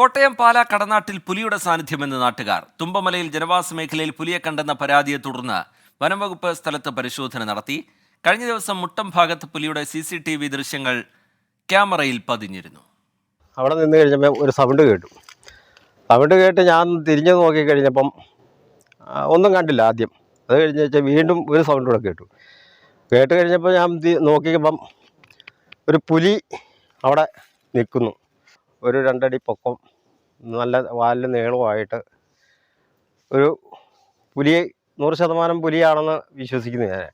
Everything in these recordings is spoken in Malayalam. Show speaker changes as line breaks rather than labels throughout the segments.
കോട്ടയം പാല കടനാട്ടിൽ പുലിയുടെ സാന്നിധ്യമെന്ന് നാട്ടുകാർ. തുമ്പമലയിൽ ജനവാസ മേഖലയിൽ പുലിയെ കണ്ടെന്ന പരാതിയെ തുടർന്ന് വനംവകുപ്പ് സ്ഥലത്ത് പരിശോധന നടത്തി. കഴിഞ്ഞ ദിവസം മുട്ടം ഭാഗത്ത് പുലിയുടെ സി സി ടി വി ദൃശ്യങ്ങൾ ക്യാമറയിൽ പതിഞ്ഞിരുന്നു.
അവിടെ നിന്ന് കഴിഞ്ഞപ്പോൾ ഒരു സൗണ്ട് കേട്ടു. സൗണ്ട് കേട്ട് ഞാൻ തിരിഞ്ഞു നോക്കി കഴിഞ്ഞപ്പം ഒന്നും കണ്ടില്ല ആദ്യം. അത് കഴിഞ്ഞ് വെച്ചാൽ വീണ്ടും ഒരു സൗണ്ട് കൂടെ കേട്ടു. കേട്ട് കഴിഞ്ഞപ്പോൾ ഞാൻ നോക്കിയപ്പം ഒരു പുലി അവിടെ നിൽക്കുന്നു. ഒരു രണ്ടടി പൊക്കം നല്ല വാലിന് നീളമായിട്ട് ഒരു പുലി നൂറ് ശതമാനം പുലിയാണെന്ന് വിശ്വസിക്കുന്നു ഞാൻ.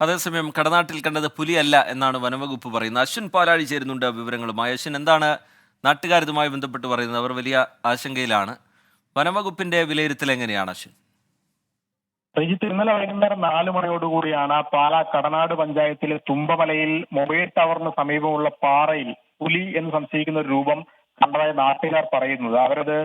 അതേസമയം കടനാട്ടിൽ കണ്ടത് പുലിയല്ല എന്നാണ് വനംവകുപ്പ് പറയുന്നത്. അശ്വിൻ പാലാഴി ചേരുന്നുണ്ട് വിവരങ്ങളുമായി. അശ്വിൻ എന്താണ് നാട്ടുകാരുമായി ബന്ധപ്പെട്ട് പറയുന്നത്? അവർ വലിയ ആശങ്കയിലാണ്. വനംവകുപ്പിന്റെ വിലയിരുത്തൽ എങ്ങനെയാണ് അശ്വിൻ?
രജിത്ത് ഇന്നലെ വൈകുന്നേരം നാല് മണിയോടുകൂടിയാണ് പാലാ കടനാട് പഞ്ചായത്തിലെ തുമ്പമലയിൽ മൊബൈൽ ടവറിന് സമീപമുള്ള പാറയിൽ പുലി എന്ന് സംശയിക്കുന്ന ഒരു രൂപം കണ്ടതായി നാട്ടുകാർ പറയുന്നത്. അവരത്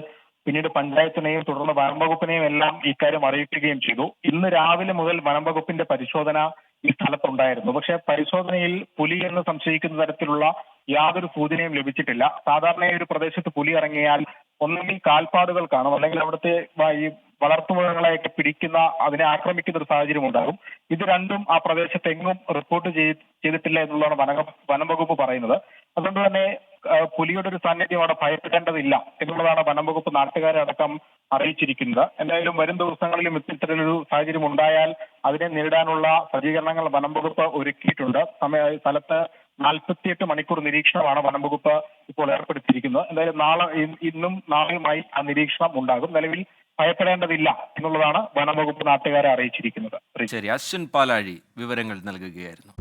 പിന്നീട് പഞ്ചായത്തിനെയും തുടർന്ന് വനംവകുപ്പിനെയും എല്ലാം ഇക്കാര്യം അറിയിക്കുകയും ചെയ്തു. ഇന്ന് രാവിലെ മുതൽ വനംവകുപ്പിന്റെ പരിശോധന ഈ സ്ഥലത്തുണ്ടായിരുന്നു. പക്ഷെ പരിശോധനയിൽ പുലി എന്ന് സംശയിക്കുന്ന തരത്തിലുള്ള യാതൊരു സൂചനയും ലഭിച്ചിട്ടില്ല. സാധാരണയായി ഒരു പ്രദേശത്ത് പുലി ഇറങ്ങിയാൽ ഒന്നെങ്കിൽ കാൽപ്പാടുകൾ കാണും അല്ലെങ്കിൽ അവിടുത്തെ ഈ വളർത്തുമൃഗങ്ങളെയൊക്കെ പിടിക്കുന്ന അതിനെ ആക്രമിക്കുന്ന ഒരു സാഹചര്യം ഉണ്ടാകും. ഇത് രണ്ടും ആ പ്രദേശത്തെങ്ങും റിപ്പോർട്ട് ചെയ്തിട്ടില്ല എന്നുള്ളതാണ് വന വനം വകുപ്പ് പറയുന്നത്. അതുകൊണ്ട് തന്നെ പുലിയുടെ ഒരു സാന്നിധ്യം അവിടെ ഭയപ്പെടേണ്ടതില്ല എന്നുള്ളതാണ് വനം വകുപ്പ് നാട്ടുകാരെ അടക്കം അറിയിച്ചിരിക്കുന്നത്. എന്തായാലും വരും ദിവസങ്ങളിലും ഇത്തരത്തിലൊരു സാഹചര്യം ഉണ്ടായാൽ അതിനെ നേരിടാനുള്ള സജ്ജീകരണങ്ങൾ വനം വകുപ്പ് ഒരുക്കിയിട്ടുണ്ട്. സമയ സ്ഥലത്ത് നാൽപ്പത്തിയെട്ട് മണിക്കൂർ നിരീക്ഷണമാണ് വനം വകുപ്പ് ഇപ്പോൾ ഏർപ്പെടുത്തിയിരിക്കുന്നത്. എന്തായാലും നാളെ ഇന്നും നാളെയുമായി ആ നിരീക്ഷണം ഉണ്ടാകും. നിലവിൽ ഭയപ്പെടേണ്ടതില്ല എന്നുള്ളതാണ് വനം വകുപ്പ് നാട്ടുകാരെ അറിയിച്ചിരിക്കുന്നത്.
ശരി അശ്വിൻ പാലാഴി വിവരങ്ങൾ നൽകുകയായിരുന്നു.